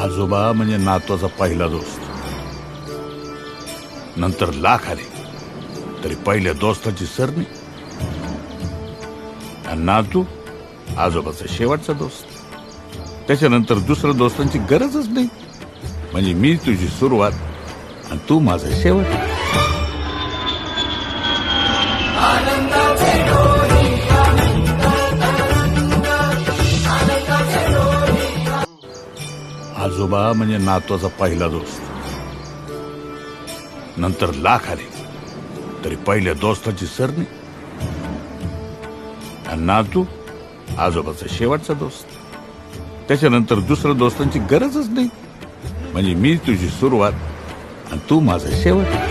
आजोबा म्हणजे नातवाचा पहिला दोस्त. नंतर लाख आले तरी पहिल्या दोस्ताची सरणी. आणि नातू आजोबाचा शेवटचा दोस्त. त्याच्यानंतर दुसऱ्या दोस्तांची गरजच नाही. म्हणजे मी तुझी सुरुवात आणि तू माझा शेवट. आजोबा म्हणजे नातवाचा पहिला दोस्त. नंतर लाख आले. तरी पहिल्या दोस्ताची सरणी. आणि नातू आजोबाचा शेवटचा दोस्त. त्याच्यानंतर दुसऱ्या दोस्तांची गरजच नाही. म्हणजे मी तुझी सुरुवात आणि तू माझा शेवट.